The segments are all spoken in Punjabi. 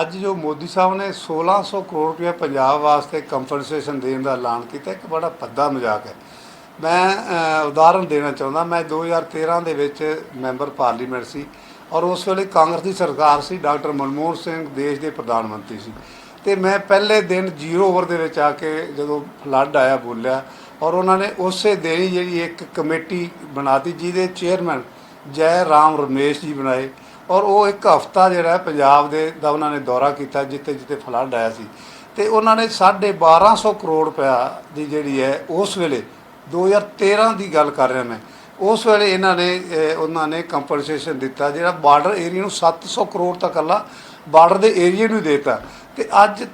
ਅੱਜ ਜੋ ਮੋਦੀ ਸਾਹਿਬ ਨੇ 1600 ਕਰੋੜ ਰੁਪਏ ਪੰਜਾਬ ਵਾਸਤੇ ਕੰਪਨਸੇਸ਼ਨ ਦੇਣ ਦਾ ਐਲਾਨ ਕੀਤਾ, ਇੱਕ ਬੜਾ ਭੱਦਾ ਮਜ਼ਾਕ ਹੈ। ਮੈਂ ਉਦਾਹਰਨ ਦੇਣਾ ਚਾਹੁੰਦਾ, ਮੈਂ 2013 ਦੇ ਵਿੱਚ ਮੈਂਬਰ ਪਾਰਲੀਮੈਂਟ ਸੀ ਔਰ ਉਸ ਵੇਲੇ ਕਾਂਗਰਸ ਦੀ ਸਰਕਾਰ ਸੀ, ਡਾਕਟਰ ਮਨਮੋਹਨ ਸਿੰਘ, ਦੇਸ਼ ਦੇ ਪ੍ਰਧਾਨ ਮੰਤਰੀ ਸੀ। ਤੇ ਮੈਂ ਪਹਿਲੇ ਦਿਨ ਜ਼ੀਰੋ ਓਵਰ ਦੇ ਵਿੱਚ ਆ ਕੇ ਜਦੋਂ ਫਲੱਡ ਆਇਆ, ਬੋਲਿਆ ਔਰ ਉਹਨਾਂ ਨੇ ਉਸੇ ਦਿਨ ਹੀ ਜਿਹੜੀ ਇੱਕ ਕਮੇਟੀ ਬਣਾਤੀ, ਜਿਹਦੇ ਚੇਅਰਮੈਨ ਜੈ ਰਾਮ ਰਮੇਸ਼ ਜੀ ਬਣਾਏ। ਔਰ ਉਹ ਇੱਕ ਹਫਤਾ ਜਿਹੜਾ ਪੰਜਾਬ ਦੇ ਦਾ ਉਹਨਾਂ ਨੇ ਦੌਰਾ ਕੀਤਾ ਜਿੱਥੇ ਜਿੱਥੇ ਫਲੱਡ ਆਇਆ ਸੀ। ਤੇ ਉਹਨਾਂ ਨੇ 1250 ਕਰੋੜ ਰੁਪਇਆ ਦੀ ਜਿਹੜੀ ਹੈ ਉਸ ਵੇਲੇ 2013 ਦੀ ਗੱਲ ਕਰ ਰਿਹਾ ਮੈਂ, ਉਸ ਵੇਲੇ ਇਹਨਾਂ ਨੇ ਉਹਨਾਂ ਨੇ ਕੰਪਨਸੇਸ਼ਨ ਦਿੱਤਾ ਜਿਹੜਾ ਬਾਰਡਰ ਏਰੀਆ ਨੂੰ 700 ਕਰੋੜ ਤੱਕ ਅੱਲਾ ਬਾਰਡਰ ਦੇ ਏਰੀਆ ਨੂੰ ਦਿੱਤਾ। ਤੇ ਅੱਜ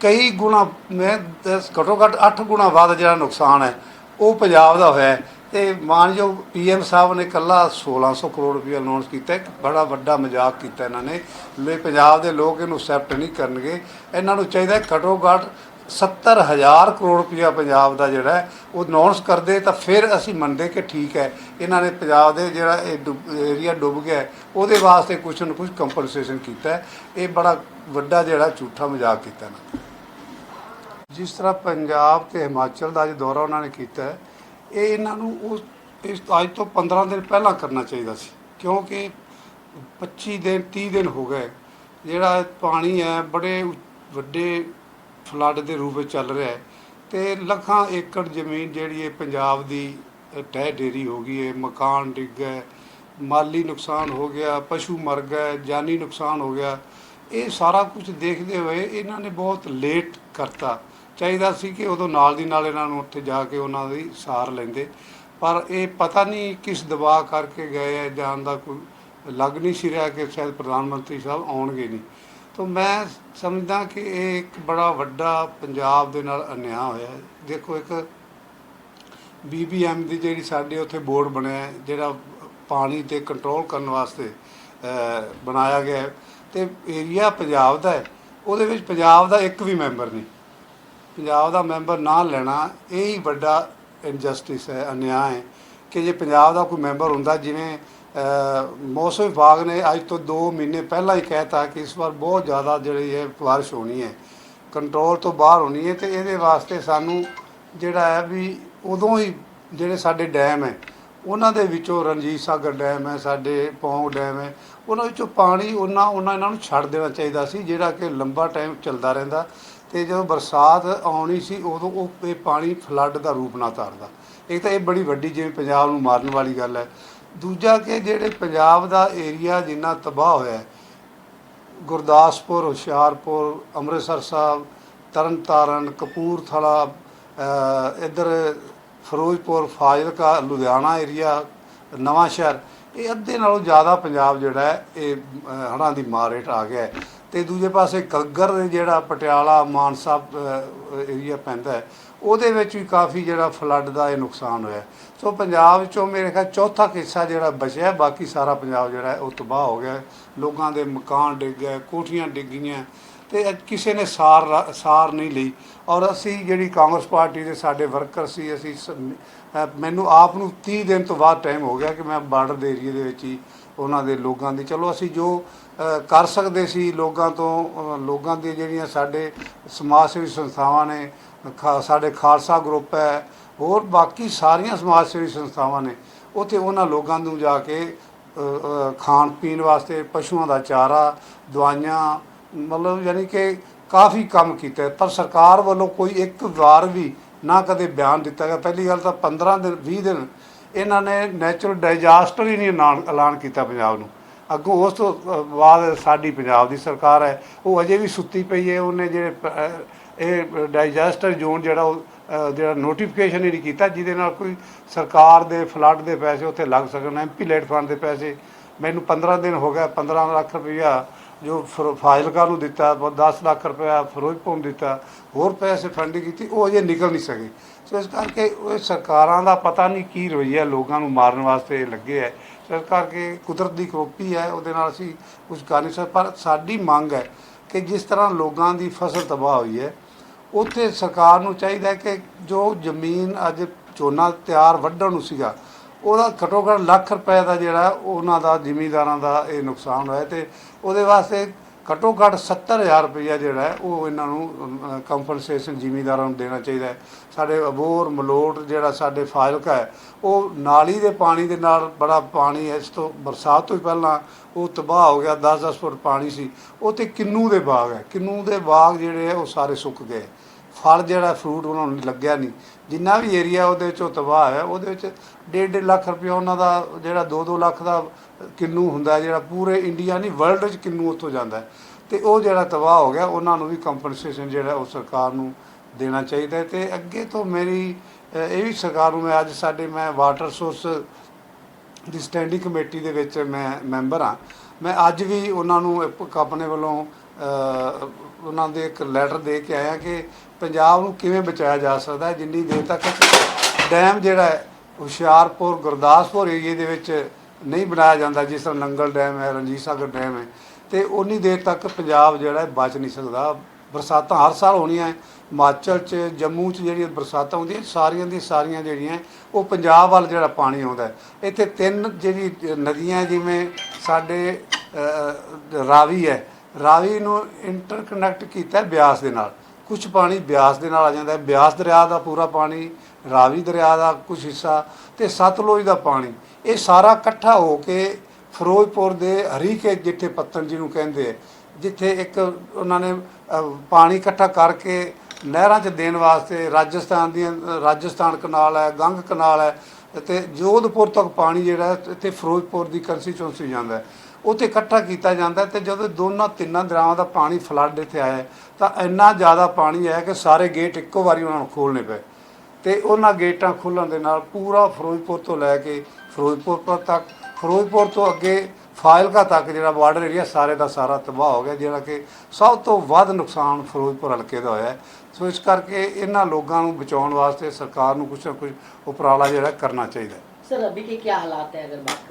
ਕਈ ਗੁਣਾ, ਮੈਂ ਦਸ- ਘੱਟੋ ਘੱਟ 8 ਗੁਣਾ ਵੱਧ ਜਿਹੜਾ ਨੁਕਸਾਨ ਹੈ ਉਹ ਪੰਜਾਬ ਦਾ ਹੋਇਆ ਹੈ। ਤੇ ਮਾਨਯੋਗ ਪੀਐਮ ਸਾਹਿਬ ਨੇ ਕੱਲਾ 1600 ਕਰੋੜ ਰੁਪਏ ਅਨਾਉਂਸ ਕੀਤਾ ਇੱਕ ਬੜਾ ਵੱਡਾ ਮਜ਼ਾਕ ਕੀਤਾ ਇਹਨਾਂ ਨੇ। ਵੀ ਪੰਜਾਬ ਦੇ ਲੋਕ ਇਹਨੂੰ ਐਕਸੈਪਟ ਨਹੀਂ ਕਰਨਗੇ। ਇਹਨਾਂ ਨੂੰ ਚਾਹੀਦਾ ਹੈ ਘੱਟੋ ਘੱਟ 70000 ਕਰੋੜ ਰੁਪਇਆ ਪੰਜਾਬ ਦਾ ਜਿਹੜਾ ਉਹ ਅਨਾਉਂਸ ਕਰਦੇ ਤਾਂ ਫਿਰ ਅਸੀਂ ਮੰਨਦੇ ਕਿ ਠੀਕ ਹੈ। ਇਹਨਾਂ ਨੇ ਪੰਜਾਬ ਦੇ ਜਿਹੜਾ ਇਹ ਏਰੀਆ ਡੁੱਬ ਗਿਆ ਉਹਦੇ ਵਾਸਤੇ ਕੁਝ ਨਾ ਕੁਝ ਕੰਪਨਸੇਸ਼ਨ ਕੀਤਾ ਇਹ ਬੜਾ ਵੱਡਾ ਜਿਹੜਾ ਝੂਠਾ ਮਜ਼ਾਕ ਕੀਤਾ ਨਾ। ਜਿਸ ਤਰ੍ਹਾਂ ਪੰਜਾਬ ਤੇ ਹਿਮਾਚਲ ਦਾ ਅੱਜ ਦੌਰਾ ਉਹਨਾਂ ਨੇ ਕੀਤਾ ਹੈ, ਇਹ ਇਹਨਾਂ ਨੂੰ ਉਸ ਇਸ ਅੱਜ ਤੋਂ 15 ਦਿਨ ਪਹਿਲਾਂ ਕਰਨਾ ਚਾਹੀਦਾ ਸੀ। ਕਿਉਂਕਿ 25 ਦਿਨ 30 ਦਿਨ ਹੋ ਗਏ। ਜਿਹੜਾ ਪਾਣੀ ਹੈ, ਬੜੇ ਵੱਡੇ ਫਲੱਡ ਦੇ ਰੂਪ ਵਿੱਚ ਚੱਲ ਰਿਹਾ ਹੈ। ਤੇ ਲੱਖਾਂ ਏਕੜ ਜ਼ਮੀਨ ਜਿਹੜੀ ਹੈ ਪੰਜਾਬ ਦੀ ਟਹਿ ਡੇਰੀ ਹੋ ਗਈ ਹੈ। ਮਕਾਨ ਡਿੱਗ ਗਏ, ਮਾਲੀ ਨੁਕਸਾਨ ਹੋ ਗਿਆ, ਪਸ਼ੂ ਮਰ ਗਏ, ਜਾਨੀ ਨੁਕਸਾਨ ਹੋ ਗਿਆ। ਇਹ ਸਾਰਾ ਕੁਝ ਦੇਖਦੇ ਹੋਏ ਇਹਨਾਂ ਨੇ ਬਹੁਤ ਲੇਟ ਕਰਤਾ। ਚਾਹੀਦਾ ਸੀ ਕਿ ਉਦੋਂ ਨਾਲ ਦੀ ਨਾਲ ਇਹਨਾਂ ਨੂੰ ਉੱਥੇ ਜਾ ਕੇ ਉਹਨਾਂ ਦੀ ਸਾਰ ਲੈਂਦੇ। ਪਰ ਇਹ ਪਤਾ ਨਹੀਂ ਕਿਸ ਦਬਾਅ ਕਰਕੇ ਗਏ ਹੈ ਜਾਣ ਦਾ ਕੋਈ ਲੱਗ ਨਹੀਂ ਸੀ ਰਿਹਾ ਕਿ ਸ਼ਾਇਦ ਪ੍ਰਧਾਨ ਮੰਤਰੀ ਸਾਹਿਬ ਆਉਣਗੇ ਨਹੀਂ। ਤਾਂ ਮੈਂ ਸਮਝਦਾ ਕਿ ਇਹ ਇੱਕ ਬੜਾ ਵੱਡਾ ਪੰਜਾਬ ਦੇ ਨਾਲ ਅਨਿਆਂ ਹੋਇਆ ਦੇਖੋ ਇੱਕ ਬੀਬੀਐਮ ਦੀ ਜਿਹੜੀ ਸਾਡੇ ਉੱਥੇ ਬੋਰਡ ਬਣਿਆ ਜਿਹੜਾ ਪਾਣੀ ਤੇ ਕੰਟਰੋਲ ਕਰਨ ਵਾਸਤੇ ਬਣਾਇਆ ਗਿਆ ਹੈ। ਤੇ ਏਰੀਆ ਪੰਜਾਬ ਦਾ ਹੈ। ਉਹਦੇ ਵਿੱਚ ਪੰਜਾਬ ਦਾ ਇੱਕ ਵੀ ਮੈਂਬਰ ਨਹੀਂ। ਪੰਜਾਬ ਦਾ ਮੈਂਬਰ ਨਾ ਲੈਣਾ, ਇਹ ਹੀ ਵੱਡਾ ਇਨਜਸਟਿਸ ਹੈ ਅਨਿਆਂ ਹੈ ਕਿ ਜੇ ਪੰਜਾਬ ਦਾ ਕੋਈ ਮੈਂਬਰ ਹੁੰਦਾ ਜਿਵੇਂ ਮੌਸਮ ਵਿਭਾਗ ਨੇ ਅੱਜ ਤੋਂ 2 ਮਹੀਨੇ ਪਹਿਲਾਂ ਹੀ ਕਹਿਤਾ ਕਿ ਇਸ ਵਾਰ ਬਹੁਤ ਜ਼ਿਆਦਾ ਜਿਹੜੀ ਹੈ ਬਾਰਿਸ਼ ਹੋਣੀ ਹੈ ਕੰਟਰੋਲ ਤੋਂ ਬਾਹਰ ਹੋਣੀ ਹੈ ਤੇ ਇਹਦੇ ਵਾਸਤੇ ਸਾਨੂੰ ਜਿਹੜਾ ਹੈ ਵੀ ਉਦੋਂ ਹੀ ਜਿਹੜੇ ਸਾਡੇ ਡੈਮ ਹੈ, ਉਹਨਾਂ ਦੇ ਵਿੱਚੋਂ ਰਣਜੀਤ ਸਾਗਰ ਡੈਮ ਹੈ, ਸਾਡੇ ਪੌਂਗ ਡੈਮ ਹੈ, ਉਹਨਾਂ ਵਿੱਚੋਂ ਪਾਣੀ ਉਹਨਾਂ ਉਹਨਾਂ ਇਹਨਾਂ ਨੂੰ ਛੱਡ ਦੇਣਾ ਚਾਹੀਦਾ ਸੀ, ਜਿਹੜਾ ਕਿ ਲੰਬਾ ਟਾਈਮ ਚੱਲਦਾ ਰਹਿੰਦਾ। ਤੇ ਜਦੋਂ ਬਰਸਾਤ ਆਉਣੀ ਸੀ ਉਦੋਂ ਉਹ ਇਹ ਪਾਣੀ ਫਲੱਡ ਦਾ ਰੂਪ ਨਾ ਧਾਰਦਾ ਇੱਕ ਤਾਂ ਇਹ ਬੜੀ ਵੱਡੀ ਜਿਵੇਂ ਪੰਜਾਬ ਨੂੰ ਮਾਰਨ ਵਾਲੀ ਗੱਲ ਹੈ। ਦੂਜਾ ਕਿ ਜਿਹੜੇ ਪੰਜਾਬ ਦਾ ਏਰੀਆ ਜਿੰਨਾ ਤਬਾਹ ਹੋਇਆ ਗੁਰਦਾਸਪੁਰ ਹੁਸ਼ਿਆਰਪੁਰ ਅੰਮ੍ਰਿਤਸਰ ਸਾਹਿਬ ਤਰਨਤਾਰਨ ਕਪੂਰਥਲਾ ਅ, ਇੱਧਰ ਫਿਰੋਜ਼ਪੁਰ ਫਾਜ਼ਿਲਕਾ ਲੁਧਿਆਣਾ ਏਰੀਆ ਨਵਾਂ ਸ਼ਹਿਰ ਇਹ ਅੱਧੇ ਨਾਲੋਂ ਜ਼ਿਆਦਾ ਪੰਜਾਬ ਜਿਹੜਾ ਹੈ ਇਹ ਹੜ੍ਹਾਂ ਦੀ ਮਾਰ ਹੇਠ ਆ ਗਿਆ ਹੈ। ਤੇ ਦੂਜੇ ਪਾਸੇ ਗੱਗਰ ਜਿਹੜਾ ਪਟਿਆਲਾ ਮਾਨਸਾ ਏਰੀਆ ਪੈਂਦਾ ਉਹਦੇ ਵਿੱਚ ਵੀ ਕਾਫੀ ਜਿਹੜਾ ਫਲੱਡ ਦਾ ਇਹ ਨੁਕਸਾਨ ਹੋਇਆ ਸੋ ਪੰਜਾਬ ਚੋਂ ਮੇਰੇ ਖਿਆਲ ਚੌਥਾ ਹਿੱਸਾ ਜਿਹੜਾ ਬਚਿਆ, ਬਾਕੀ ਸਾਰਾ ਪੰਜਾਬ ਜਿਹੜਾ ਉਹ ਤਬਾਹ ਹੋ ਗਿਆ ਲੋਕਾਂ ਦੇ ਮਕਾਨ ਡਿੱਗ ਗਏ, ਕੋਠੀਆਂ ਡਿੱਗ ਗਈਆਂ ਤੇ ਕਿਸੇ ਨੇ ਸਾਰ ਰਾ- ਸਾਰ ਨਹੀਂ ਲਈ। ਔਰ ਅਸੀਂ ਜਿਹੜੀ ਕਾਂਗਰਸ ਪਾਰਟੀ ਦੇ ਸਾਡੇ ਵਰਕਰ ਸੀ, ਅਸੀਂ ਸ- ਮੈਨੂੰ ਆਪ ਨੂੰ 30 ਦਿਨ ਤੋਂ ਬਾਅਦ ਟਾਈਮ ਹੋ ਗਿਆ ਕਿ ਮੈਂ ਬਾਰਡਰ ਦੇ ਏਰੀਏ ਦੇ ਵਿੱਚ ਹੀ ਉਹਨਾਂ ਦੇ ਲੋਕਾਂ ਦੀ। ਚਲੋ ਅਸੀਂ ਜੋ ਕਰ ਸਕਦੇ ਸੀ ਲੋਕਾਂ ਤੋਂ ਲੋਕਾਂ ਦੀ ਜਿਹੜੀਆਂ ਸਾਡੇ ਸਮਾਜ ਸੇਵੀ ਸੰਸਥਾਵਾਂ ਨੇ, ਖਾ- ਸਾਡੇ ਖਾਲਸਾ ਗਰੁੱਪ ਹੈ, ਹੋਰ ਬਾਕੀ ਸਾਰੀਆਂ ਸਮਾਜ ਸੇਵੀ ਸੰਸਥਾਵਾਂ ਨੇ, ਉੱਥੇ ਉਹਨਾਂ ਲੋਕਾਂ ਨੂੰ ਜਾ ਕੇ ਖਾਣ ਪੀਣ ਵਾਸਤੇ ਪਸ਼ੂਆਂ ਦਾ ਚਾਰਾ, ਦਵਾਈਆਂ, ਮਤਲਬ ਯਾਨੀ ਕਿ ਕਾਫੀ ਕੰਮ ਕੀਤਾ ਪਰ ਸਰਕਾਰ ਵੱਲੋਂ ਕੋਈ ਇੱਕ ਵਾਰ ਵੀ ਨਾ ਕਦੇ ਬਿਆਨ ਦਿੱਤਾ ਗਿਆ। ਪਹਿਲੀ ਗੱਲ ਤਾਂ 15 ਦਿਨ 20 ਦਿਨ ਇਹਨਾਂ ਨੇ ਨੈਚੁਰਲ ਡਾਈਜ਼ਾਸਟਰ ਹੀ ਨਹੀਂ ਐਲਾਨ ਐਲਾਨ ਕੀਤਾ ਪੰਜਾਬ ਨੂੰ। ਅੱਗੋਂ ਉਸ ਤੋਂ ਬਾਅਦ ਸਾਡੀ ਪੰਜਾਬ ਦੀ ਸਰਕਾਰ ਹੈ, ਉਹ ਅਜੇ ਵੀ ਸੁੱਤੀ ਪਈ ਹੈ, ਉਹਨੇ ਜਿਹੜੇ ਇਹ ਡਾਈਜੈਸਟਰ ਜ਼ੋਨ ਜਿਹੜਾ ਉਹ ਜਿਹੜਾ ਨੋਟੀਫਿਕੇਸ਼ਨ ਹੀ ਨਹੀਂ ਕੀਤਾ, ਜਿਹਦੇ ਨਾਲ ਕੋਈ ਸਰਕਾਰ ਦੇ ਫਲੱਡ ਦੇ ਪੈਸੇ ਉੱਥੇ ਲੱਗ ਸਕਣ ਐਮਪੀ ਲੈਟ ਫੰਡ ਦੇ ਪੈਸੇ। ਮੈਨੂੰ 15 ਦਿਨ ਹੋ ਗਿਆ 15 ਲੱਖ ਰੁਪਈਆ ਜੋ ਫਿਰ, ਫਾਜ਼ਿਲਕਾ ਨੂੰ ਦਿੱਤਾ ਬ- 10 ਲੱਖ ਰੁਪਇਆ ਫਿਰੋਜ਼ਪੁਰ ਨੂੰ ਦਿੱਤਾ, ਹੋਰ ਪੈਸੇ ਫੰਡਿੰਗ ਕੀਤੀ, ਉਹ ਅਜੇ ਨਿਕਲ ਨਹੀਂ ਸਕੇ। ਸੋ ਇਸ ਕਰਕੇ ਉਹ ਸਰਕਾਰਾਂ ਦਾ ਪਤਾ ਨਹੀਂ ਕੀ ਰਵੱਈਆ ਲੋਕਾਂ ਨੂੰ ਮਾਰਨ ਵਾਸਤੇ ਲੱਗੇ ਹੈ। ਸੋ ਇਸ ਕਰਕੇ ਕੁਦਰਤ ਦੀ ਕਰੋਪੀ ਹੈ, ਉਹਦੇ ਨਾਲ ਅਸੀਂ ਕੁਝ ਕਰ ਨਹੀਂ ਸਕਦੇ। ਪਰ ਸਾਡੀ ਮੰਗ ਹੈ ਕਿ ਜਿਸ ਤਰ੍ਹਾਂ ਲੋਕਾਂ ਦੀ ਫਸਲ ਤਬਾਹ ਹੋਈ ਹੈ, ਉੱਥੇ ਸਰਕਾਰ ਨੂੰ ਚਾਹੀਦਾ ਹੈ ਕਿ ਜੋ ਜ਼ਮੀਨ ਅੱਜ ਝੋਨਾ ਤਿਆਰ ਵੱਢਣ ਨੂੰ ਸੀਗਾ, ਉਹਦਾ ਘੱਟੋ ਘੱਟ ਲੱਖ ਰੁਪਏ ਦਾ ਜਿਹੜਾ ਉਹਨਾਂ ਦਾ ਜ਼ਿਮੀਂਦਾਰਾਂ ਦਾ ਇਹ ਨੁਕਸਾਨ ਹੋਇਆ ਤੇ ਉਹਦੇ ਵਾਸਤੇ ਘੱਟੋ ਘੱਟ 70000 ਰੁਪਇਆ ਜਿਹੜਾ ਹੈ ਉਹ ਇਹਨਾਂ ਨੂੰ ਕੰਪਨਸੇਸ਼ਨ ਜ਼ਿਮੀਂਦਾਰਾਂ ਨੂੰ ਦੇਣਾ ਚਾਹੀਦਾ ਹੈ। ਸਾਡੇ ਅਬੋਰ ਮਲੋਟ ਜਿਹੜਾ ਸਾਡੇ ਫਾਜ਼ਿਲਕਾ ਹੈ, ਉਹ ਨਾਲੀ ਦੇ ਪਾਣੀ ਦੇ ਨਾਲ ਬੜਾ ਪਾਣੀ ਹੈ। ਇਸ ਤੋਂ ਬਰਸਾਤ ਤੋਂ ਹੀ ਪਹਿਲਾਂ ਉਹ ਤਬਾਹ ਹੋ ਗਿਆ 10-10 ਫੁੱਟ ਪਾਣੀ ਸੀ। ਉਹ ਤੇ ਕਿੰਨੂ ਦੇ ਬਾਗ ਹੈ। ਕਿੰਨੂ ਦੇ ਬਾਗ ਜਿਹੜੇ ਹੈ ਉਹ ਸਾਰੇ ਸੁੱਕ ਗਏ। ਫਲ ਜਿਹੜਾ ਫਰੂਟ ਉਹਨਾਂ ਨੂੰ ਲੱਗਿਆ ਨਹੀਂ। ਜਿੰਨਾ ਵੀ ਏਰੀਆ ਉਹਦੇ ਵਿੱਚੋਂ ਤਬਾਹ ਹੈ ਉਹਦੇ ਵਿੱਚ 1.5 ਲੱਖ ਰੁਪਏ ਉਹਨਾਂ ਦਾ ਜਿਹੜਾ 2-2 ਲੱਖ ਦਾ ਕਿੰਨੂ ਹੁੰਦਾ ਜਿਹੜਾ ਪੂਰੇ ਇੰਡੀਆ ਨਹੀਂ ਵਰਲਡ ਵਿੱਚ ਕਿੰਨੂ ਉੱਥੋਂ ਜਾਂਦਾ ਹੈ। ਤੇ ਉਹ ਜਿਹੜਾ ਤਬਾਹ ਹੋ ਗਿਆ, ਉਹਨਾਂ ਨੂੰ ਵੀ ਕੰਪਨਸੇਸ਼ਨ ਜਿਹੜਾ ਉਹ ਸਰਕਾਰ ਨੂੰ ਦੇਣਾ ਚਾਹੀਦਾ ਹੈ। ਤੇ ਅੱਗੇ ਤੋਂ ਮੇਰੀ ਇਹ ਵੀ ਸਰਕਾਰ ਨੂੰ ਮੈਂ ਅੱਜ ਸਾਡੇ, ਮੈਂ ਵਾਟਰ ਸੋਰਸ ਦੀ ਸਟੈਂਡਿੰਗ ਕਮੇਟੀ ਦੇ ਵਿੱਚ ਮੈਂ ਮੈਂਬਰ ਹਾਂ। ਮੈਂ ਅੱਜ ਵੀ ਉਹਨਾਂ ਨੂੰ ਆਪਣੇ ਵੱਲੋਂ ਉਹਨਾਂ ਦੇ ਇੱਕ ਲੈਟਰ ਦੇ ਕੇ ਆਇਆ ਕਿ ਪੰਜਾਬ ਨੂੰ ਕਿਵੇਂ ਬਚਾਇਆ ਜਾ ਸਕਦਾ ਹੈ, ਜਿੰਨੀ ਦੇਰ ਤੱਕ ਡੈਮ ਜਿਹੜਾ ਹੈ, ਹੁਸ਼ਿਆਰਪੁਰ, ਗੁਰਦਾਸਪੁਰ ਏਰੀਏ ਦੇ ਵਿੱਚ ਨਹੀਂ ਬਣਾਇਆ ਜਾਂਦਾ, ਜਿਸ ਤਰ੍ਹਾਂ ਨੰਗਲ ਡੈਮ ਹੈ, ਰਣਜੀਤ ਸਾਗਰ ਡੈਮ ਹੈ, ਤੇ ਉਨੀ ਦੇਰ ਤੱਕ ਪੰਜਾਬ ਜਿਹੜਾ ਹੈ ਬਚ ਨਹੀਂ ਸਕਦਾ। ਬਰਸਾਤਾਂ ਹਰ ਸਾਲ ਹੋਣੀਆਂ ਹਿਮਾਚਲ 'ਚ, ਜੰਮੂ 'ਚ ਜਿਹੜੀਆਂ ਬਰਸਾਤਾਂ ਹੁੰਦੀਆਂ, ਸਾਰੀਆਂ ਦੀ ਸਾਰੀਆਂ ਜਿਹੜੀਆਂ, ਉਹ ਪੰਜਾਬ ਵੱਲ ਜਿਹੜਾ ਪਾਣੀ ਆਉਂਦਾ ਇੱਥੇ ਤਿੰਨ ਜਿਹੜੀ ਨਦੀਆਂ ਜਿਵੇਂ ਸਾਡੇ ਰਾਵੀ ਹੈ ਰਾਵੀ ਨੂੰ ਇੰਟਰਕਨੈਕਟ ਕੀਤਾ ਹੈ ਬਿਆਸ ਦੇ ਨਾਲ। ਕੁਝ ਪਾਣੀ ਬਿਆਸ ਦੇ ਨਾਲ ਆ ਜਾਂਦਾ ਹੈ। ਬਿਆਸ ਦਰਿਆ ਦਾ ਪੂਰਾ ਪਾਣੀ, ਰਾਵੀ ਦਰਿਆ ਦਾ ਕੁਝ ਹਿੱਸਾ ਤੇ ਸਤਲੁਜ ਦਾ ਪਾਣੀ। ਇਹ ਸਾਰਾ ਇਕੱਠਾ ਹੋ ਕੇ ਫਿਰੋਜ਼ਪੁਰ ਦੇ ਹਰੀਕੇ ਜਿੱਥੇ ਪੱਤਨ ਨੂੰ ਕਹਿੰਦੇ ਆ, ਜਿੱਥੇ ਇੱਕ ਉਹਨਾਂ ਨੇ ਪਾਣੀ ਇਕੱਠਾ ਕਰਕੇ ਨਹਿਰਾਂ 'ਚ ਦੇਣ ਵਾਸਤੇ ਰਾਜਸਥਾਨ ਦੀਆਂ, ਰਾਜਸਥਾਨ ਕਨਾਲ ਹੈ, ਗੰਗ ਕਨਾਲ ਹੈ ਤੇ ਜੋਧਪੁਰ ਤੱਕ ਪਾਣੀ ਜਿਹੜਾ ਇੱਥੇ ਫਿਰੋਜ਼ਪੁਰ ਦੀ ਕੰਸਟੀਚੁਐਂਸੀ ਜਾਂਦਾ ਹੈ। ਉੱਥੇ ਇਕੱਠਾ ਕੀਤਾ ਜਾਂਦਾ ਤੇ ਜਦੋਂ ਦੋਨਾਂ ਤਿੰਨਾਂ ਦਰਿਆਵਾਂ ਦਾ ਪਾਣੀ ਫਲੱਡ ਇੱਥੇ ਆਇਆ ਤਾਂ ਇੰਨਾ ਜ਼ਿਆਦਾ ਪਾਣੀ ਆਇਆ ਕਿ ਸਾਰੇ ਗੇਟ ਇੱਕੋ ਵਾਰੀ ਉਹਨਾਂ ਨੂੰ ਖੋਲਣੇ ਪਏ। ਤੇ ਉਹਨਾਂ ਗੇਟਾਂ ਖੋਲਣ ਦੇ ਨਾਲ ਪੂਰਾ ਫਿਰੋਜ਼ਪੁਰ ਤੋਂ ਲੈ ਕੇ ਫਿਰੋਜ਼ਪੁਰ ਤੱਕ, ਫਿਰੋਜ਼ਪੁਰ ਤੋਂ ਅੱਗੇ ਫਾਇਲਕਾ ਤੱਕ ਜਿਹੜਾ ਬਾਰਡਰ ਏਰੀਆ ਸਾਰੇ ਦਾ ਸਾਰਾ ਤਬਾਹ ਹੋ ਗਿਆ, ਜਿਹੜਾ ਕਿ ਸਭ ਤੋਂ ਵੱਧ ਨੁਕਸਾਨ ਫਿਰੋਜ਼ਪੁਰ ਹਲਕੇ ਦਾ ਹੋਇਆ ਸੋ ਇਸ ਕਰਕੇ ਇਹਨਾਂ ਲੋਕਾਂ ਨੂੰ ਬਚਾਉਣ ਵਾਸਤੇ ਸਰਕਾਰ ਨੂੰ ਕੁਝ ਨਾ ਕੁਝ ਉਪਰਾਲਾ ਜਿਹੜਾ ਕਰਨਾ ਚਾਹੀਦਾ ਸਰ, ਅਭੀ ਕੀ ਹਾਲਾਤ ਹੈ, ਅਗਰ ਬਾਤ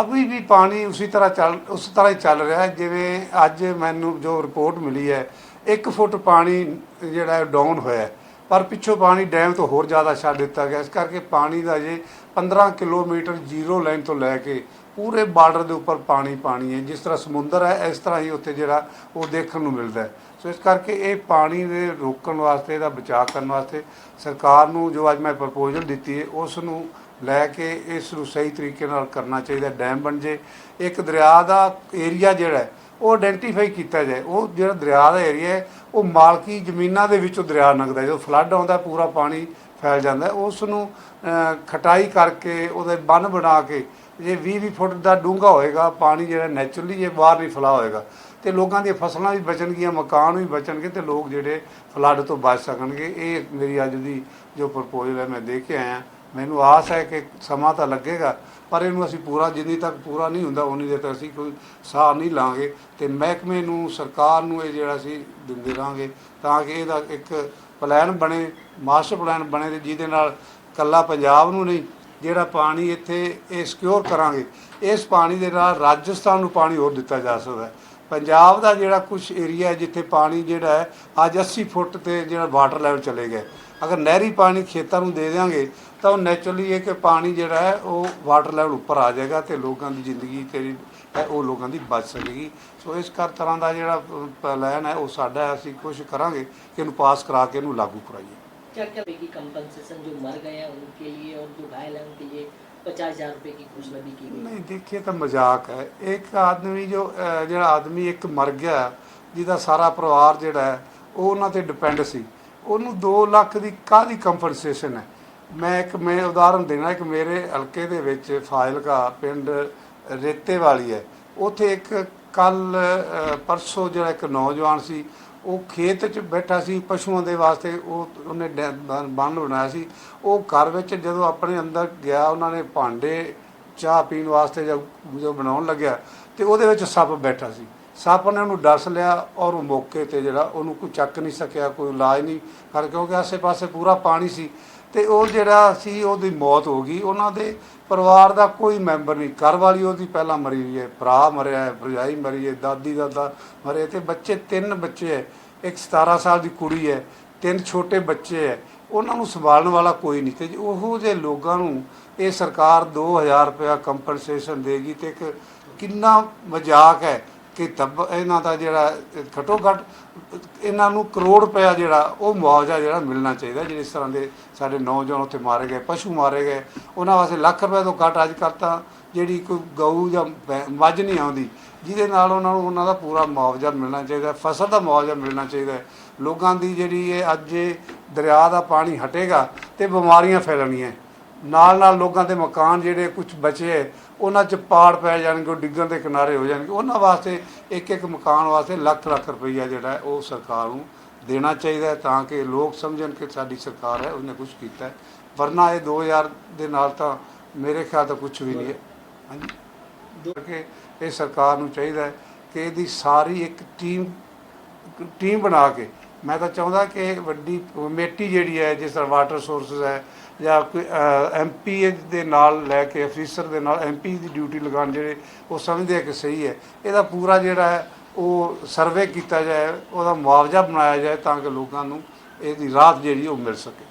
ਅਭੀ ਵੀ ਪਾਣੀ ਉਸੇ ਤਰ੍ਹਾਂ ਚੱਲ, ਉਸ ਤਰ੍ਹਾਂ ਹੀ ਚੱਲ ਰਿਹਾ ਹੈ, ਜਿਵੇਂ ਅੱਜ ਮੈਨੂੰ ਜੋ ਰਿਪੋਰਟ ਮਿਲੀ ਹੈ 1 ਫੁੱਟ ਪਾਣੀ ਜਿਹੜਾ ਡਾਊਨ ਹੋਇਆ ਪਰ ਪਿੱਛੋਂ ਪਾਣੀ ਡੈਮ ਤੋਂ ਹੋਰ ਜ਼ਿਆਦਾ ਛੱਡ ਦਿੱਤਾ ਗਿਆ, ਇਸ ਕਰਕੇ ਪਾਣੀ ਦਾ ਜੇ 15 ਕਿਲੋਮੀਟਰ ਜ਼ੀਰੋ ਲਾਈਨ ਤੋਂ ਲੈ ਕੇ ਪੂਰੇ ਬਾਰਡਰ ਦੇ ਉੱਪਰ ਪਾਣੀ ਪਾਣੀ ਹੈ, ਜਿਸ ਤਰ੍ਹਾਂ ਸਮੁੰਦਰ ਹੈ, ਇਸ ਤਰ੍ਹਾਂ ਹੀ ਉੱਥੇ ਜਿਹੜਾ ਉਹ ਦੇਖਣ ਨੂੰ ਮਿਲਦਾ ਸੋ ਇਸ ਕਰਕੇ ਇਹ ਪਾਣੀ ਦੇ ਰੋਕਣ ਵਾਸਤੇ, ਇਹਦਾ ਬਚਾਅ ਕਰਨ ਵਾਸਤੇ ਸਰਕਾਰ ਨੂੰ ਜੋ ਅੱਜ ਮੈਂ ਪ੍ਰਪੋਜ਼ਲ ਦਿੱਤੀ ਹੈ, ਉਸ ਨੂੰ ਲੈ ਕੇ ਇਸ ਨੂੰ ਸਹੀ ਤਰੀਕੇ ਨਾਲ ਕਰਨਾ ਚਾਹੀਦਾ, ਡੈਮ ਬਣ ਜੇ। ਇੱਕ ਦਰਿਆ ਦਾ ਏਰੀਆ ਜਿਹੜਾ ਉਹ ਆਇਡੈਂਟੀਫਾਈ ਕੀਤਾ ਜਾਏ। ਉਹ ਜਿਹੜਾ ਦਰਿਆ ਦਾ ਏਰੀਆ ਹੈ, ਉਹ ਮਾਲਕੀ ਜ਼ਮੀਨਾਂ ਦੇ ਵਿੱਚੋਂ ਦਰਿਆ ਲੰਘਦਾ ਜਦੋਂ ਫਲੱਡ ਆਉਂਦਾ, ਪੂਰਾ ਪਾਣੀ ਫੈਲ ਜਾਂਦਾ ਉਸ ਨੂੰ ਖਟਾਈ ਕਰਕੇ, ਉਹਦੇ ਬੰਨ ਬਣਾ ਕੇ ਜੇ 20 20 ਫੁੱਟ ਦਾ ਡੂੰਘਾ ਹੋਏਗਾ, ਪਾਣੀ ਜਿਹੜਾ ਨੈਚੁਰਲੀ ਜੇ ਬਾਹਰ ਨਹੀਂ ਫਲਾ ਹੋਏਗਾ। ਤੇ ਲੋਕਾਂ ਦੀਆਂ ਫਸਲਾਂ ਵੀ ਬਚਣਗੀਆਂ, ਮਕਾਨ ਵੀ ਬਚਣਗੇ ਤੇ ਲੋਕ ਜਿਹੜੇ ਫਲੱਡ ਤੋਂ ਬਚ ਸਕਣਗੇ। ਇਹ ਮੇਰੀ ਅੱਜ ਦੀ ਜੋ ਪ੍ਰਪੋਜ਼ਲ ਹੈ, ਮੈਂ ਦੇ ਕੇ ਆਇਆ। ਮੈਨੂੰ ਆਸ ਹੈ ਕਿ ਸਮਾਂ ਤਾਂ ਲੱਗੇਗਾ, ਪਰ ਇਹਨੂੰ ਅਸੀਂ ਪੂਰਾ ਜਿੰਨੀ ਤੱਕ ਪੂਰਾ ਨਹੀਂ ਹੁੰਦਾ, ਉਨੀ ਦੇਰ ਤੱਕ ਅਸੀਂ ਕੋਈ ਸਾਹ ਨਹੀਂ ਲਾਂਗੇ। ਤੇ ਮਹਿਕਮੇ ਨੂੰ, ਸਰਕਾਰ ਨੂੰ ਇਹ ਜਿਹੜਾ ਅਸੀਂ ਦਿੰਦੇ ਰਾਂਗੇ ਤਾਂ ਕਿ ਇਹਦਾ ਇੱਕ ਪਲਾਨ ਬਣੇ, ਮਾਸਟਰ ਪਲਾਨ ਬਣੇ ਤੇ ਜਿਹਦੇ ਨਾਲ ਕੱਲਾ ਪੰਜਾਬ ਨੂੰ ਨਹੀਂ, ਜਿਹੜਾ ਪਾਣੀ ਇੱਥੇ ਇਹ ਸਿਕਿਉਰ ਕਰਾਂਗੇ, ਇਸ ਪਾਣੀ ਦੇ ਨਾਲ ਰਾਜਸਥਾਨ ਨੂੰ ਪਾਣੀ ਹੋਰ ਦਿੱਤਾ ਜਾ ਸਕਦਾ ਹੈ। ਪੰਜਾਬ ਦਾ ਜਿਹੜਾ ਕੁਝ ਏਰੀਆ ਹੈ ਜਿੱਥੇ ਪਾਣੀ ਜਿਹੜਾ ਹੈ, ਅੱਜ 80 ਫੁੱਟ ਤੇ ਜਿਹੜਾ ਵਾਟਰ ਲੈਵਲ ਚਲੇ ਗਏ। ਅਗਰ ਨਹਿਰੀ ਪਾਣੀ ਖੇਤਾਂ ਨੂੰ ਦੇ ਦੇਵਾਂਗੇ ਤਾਂ ਉਹ ਨੈਚੁਰਲੀ ਇਹ ਕਿ ਪਾਣੀ ਜਿਹੜਾ ਹੈ, ਉਹ ਵਾਟਰ ਲੈਵਲ ਉੱਪਰ ਆ ਜਾਏਗਾ ਤੇ ਲੋਕਾਂ ਦੀ ਜ਼ਿੰਦਗੀ ਜਿਹੜੀ ਹੈ, ਉਹ ਲੋਕਾਂ ਦੀ ਬਚ ਸਕੇਗੀ। ਸੋ ਇਸ ਕਰ ਤਰ੍ਹਾਂ ਦਾ ਜਿਹੜਾ ਪਲਾਨ ਹੈ, ਉਹ ਸਾਡਾ ਅਸੀਂ ਕੋਸ਼ਿਸ਼ ਕਰਾਂਗੇ ਕਿ ਇਹਨੂੰ ਪਾਸ ਕਰਾ ਕੇ ਇਹਨੂੰ ਲਾਗੂ ਕਰਾਈਏ। क्या क्या की कंपनसेशन जो मर गए हैं उनके लिए और जो घायल हैं उनके लिए पचास हजार रुपए की घोषणा भी की गई ਨਹੀਂ ਦੇਖੀਏ ਤਾਂ ਮਜ਼ਾਕ ਹੈ ਇੱਕ ਆਦਮੀ ਜੋ ਅਹ, ਜਿਹੜਾ ਆਦਮੀ ਇੱਕ ਮਰ ਗਿਆ ਜਿਹਦਾ ਸਾਰਾ ਪਰਿਵਾਰ ਜਿਹੜਾ ਹੈ ਉਹ ਉਹਨਾਂ ਤੇ ਡਿਪੈਂਡ ਸੀ ਉਹਨੂੰ 2 ਲੱਖ ਦੀ ਕਾਹਦੀ ਕੰਪਨਸੇਸ਼ਨ ਹੈ ਮੈਂ ਇੱਕ ਮੈਂ ਉਦਾਹਰਨ ਦੇਣਾ ਇੱਕ ਮੇਰੇ ਹਲਕੇ ਦੇ ਵਿੱਚ ਫਾਜ਼ਿਲਕਾ ਪਿੰਡ ਰੇਤੇ ਵਾਲੀ ਹੈ ਉੱਥੇ ਇੱਕ ਕੱਲ ਪਰਸੋਂ ਜਿਹੜਾ ਇੱਕ ਨੌਜਵਾਨ ਸੀ ਉਹ ਖੇਤ 'ਚ ਬੈਠਾ ਸੀ, ਪਸ਼ੂਆਂ ਦੇ ਵਾਸਤੇ ਉਹ ਉਹਨੇ ਡੈ- ਬੰਨ ਬਣਾਇਆ ਸੀ। ਉਹ ਘਰ ਵਿੱਚ ਜਦੋਂ ਆਪਣੇ ਅੰਦਰ ਗਿਆ, ਉਹਨਾਂ ਨੇ ਭਾਂਡੇ, ਚਾਹ ਪੀਣ ਵਾਸਤੇ ਜਦ ਜੋ ਬਣਾਉਣ ਲੱਗਿਆ ਤੇ ਉਹਦੇ ਵਿੱਚ ਸੱਪ ਬੈਠਾ ਸੀ। ਸੱਪ ਨੇ ਉਹਨੂੰ ਡਸ ਲਿਆ ਔਰ ਉਹ ਮੌਕੇ ਤੇ ਜਿਹੜਾ ਉਹਨੂੰ ਕੋਈ ਚੱਕ ਨਹੀਂ ਸਕਿਆ, ਕੋਈ ਇਲਾਜ ਨਹੀਂ ਕਰ ਕਿਉਂਕਿ ਆਸੇ-ਪਾਸੇ ਪੂਰਾ ਪਾਣੀ ਸੀ ਤੇ ਉਹ ਜਿਹੜਾ ਸੀ, ਉਹਦੀ ਮੌਤ ਹੋ ਗਈ। ਉਹਨਾਂ ਦੇ ਪਰਿਵਾਰ ਦਾ ਕੋਈ ਮੈਂਬਰ ਨਹੀਂ। ਘਰ ਵਾਲੀ ਉਹਦੀ ਪਹਿਲਾਂ ਮਰੀ ਹੋਈ ਹੈ, ਭਰਾ ਮਰਿਆ ਹੈ, ਭਰਜਾਈ ਮਰੀ ਹੈ, ਦਾਦੀ, ਦਾਦਾ ਮਰੇ ਤੇ ਬੱਚੇ ਤਿੰਨ ਬੱਚੇ ਹੈ। ਇੱਕ 17 ਸਾਲ ਦੀ ਕੁੜੀ ਹੈ, ਤਿੰਨ ਛੋਟੇ ਬੱਚੇ ਹੈ। ਉਹਨਾਂ ਨੂੰ ਸੰਭਾਲਣ ਵਾਲਾ ਕੋਈ ਨਹੀਂ ਤੇ ਉਹੋ ਜਿਹੇ ਲੋਕਾਂ ਨੂੰ ਇਹ ਸਰਕਾਰ 2000 ਰੁਪਇਆ ਕੰਪਨਸੇਸ਼ਨ ਦੇਗੀ ਤੇ ਇੱਕ ਕਿੰਨਾ ਮਜ਼ਾਕ ਹੈ। ਕਿ ਤਬ ਇਹਨਾਂ ਦਾ ਜਿਹੜਾ ਘੱਟੋ ਘੱਟ ਇਹਨਾਂ ਨੂੰ ਕਰੋੜ ਰੁਪਇਆ ਜਿਹੜਾ ਉਹ ਮੁਆਵਜ਼ਾ ਜਿਹੜਾ ਮਿਲਣਾ ਚਾਹੀਦਾ, ਜਿਹੜੇ ਇਸ ਤਰ੍ਹਾਂ ਦੇ ਸਾਡੇ ਨੌਜਵਾਨ ਉੱਥੇ ਮਾਰੇ ਗਏ, ਪਸ਼ੂ ਮਾਰੇ ਗਏ। ਉਹਨਾਂ ਵਾਸਤੇ ਲੱਖ ਰੁਪਏ ਤੋਂ ਘੱਟ ਅੱਜ ਕੱਲ੍ਹ ਤਾਂ ਜਿਹੜੀ ਕੋਈ ਗਊ ਜਾਂ ਮੱਝ ਨਹੀਂ ਆਉਂਦੀ, ਜਿਹਦੇ ਨਾਲ ਉਹਨਾਂ ਨੂੰ ਉਹਨਾਂ ਦਾ ਪੂਰਾ ਮੁਆਵਜ਼ਾ ਮਿਲਣਾ ਚਾਹੀਦਾ, ਫਸਲ ਦਾ ਮੁਆਵਜ਼ਾ ਮਿਲਣਾ ਚਾਹੀਦਾ। ਲੋਕਾਂ ਦੀ ਜਿਹੜੀ ਇਹ ਅੱਜ ਦਰਿਆ ਦਾ ਪਾਣੀ ਹਟੇਗਾ ਤੇ ਬਿਮਾਰੀਆਂ ਫੈਲਣੀਆਂ। ਨਾਲ ਨਾਲ ਲੋਕਾਂ ਦੇ ਮਕਾਨ ਜਿਹੜੇ ਕੁਝ ਬਚੇ ਹੈ, ਉਹਨਾਂ 'ਚ ਪਾੜ ਪੈ ਜਾਣਗੇ ਉਹ ਡਿੱਗਣ ਦੇ ਕਿਨਾਰੇ ਹੋ ਜਾਣਗੇ। ਉਹਨਾਂ ਵਾਸਤੇ ਇੱਕ ਇੱਕ ਮਕਾਨ ਵਾਸਤੇ ਲੱਖ ਲੱਖ ਰੁਪਈਆ ਜਿਹੜਾ ਉਹ ਸਰਕਾਰ ਨੂੰ ਦੇਣਾ ਚਾਹੀਦਾ ਤਾਂ ਕਿ ਲੋਕ ਸਮਝਣ ਕਿ ਸਾਡੀ ਸਰਕਾਰ ਹੈ ਉਹਨੇ ਕੁਝ ਕੀਤਾ ਹੈ। ਵਰਨਾ ਇਹ 2000 ਦੇ ਨਾਲ ਤਾਂ ਮੇਰੇ ਖਿਆਲ ਤਾਂ ਕੁਝ ਵੀ ਨਹੀਂ ਹੈ। ਹਾਂਜੀ? ਕਿ ਇਹ ਸਰਕਾਰ ਨੂੰ ਚਾਹੀਦਾ ਕਿ ਇਹਦੀ ਸਾਰੀ ਇੱਕ ਟੀਮ ਟੀਮ ਬਣਾ ਕੇ ਮੈਂ ਤਾਂ ਚਾਹੁੰਦਾ ਕਿ ਵੱਡੀ ਕਮੇਟੀ ਜਿਹੜੀ ਹੈ, ਜਿਸ ਤਰ੍ਹਾਂ ਵਾਟਰ ਸੋਰਸਸ ਹੈ, ਜਾਂ ਕੋਈ ਐਮਪੀ ਦੇ ਨਾਲ ਲੈ ਕੇ ਅਫੀਸਰ ਦੇ ਨਾਲ ਐਮਪੀ ਦੀ ਡਿਊਟੀ ਲਗਾਉਣ ਜਿਹੜੇ ਉਹ ਸਮਝਦੇ ਆ ਕਿ ਸਹੀ ਹੈ। ਇਹਦਾ ਪੂਰਾ ਜਿਹੜਾ ਹੈ, ਉਹ ਸਰਵੇ ਕੀਤਾ ਜਾਏ, ਉਹਦਾ ਮੁਆਵਜ਼ਾ ਬਣਾਇਆ ਜਾਏ ਤਾਂ ਕਿ ਲੋਕਾਂ ਨੂੰ ਇਹਦੀ ਰਾਹਤ ਜਿਹੜੀ ਉਹ ਮਿਲ ਸਕੇ।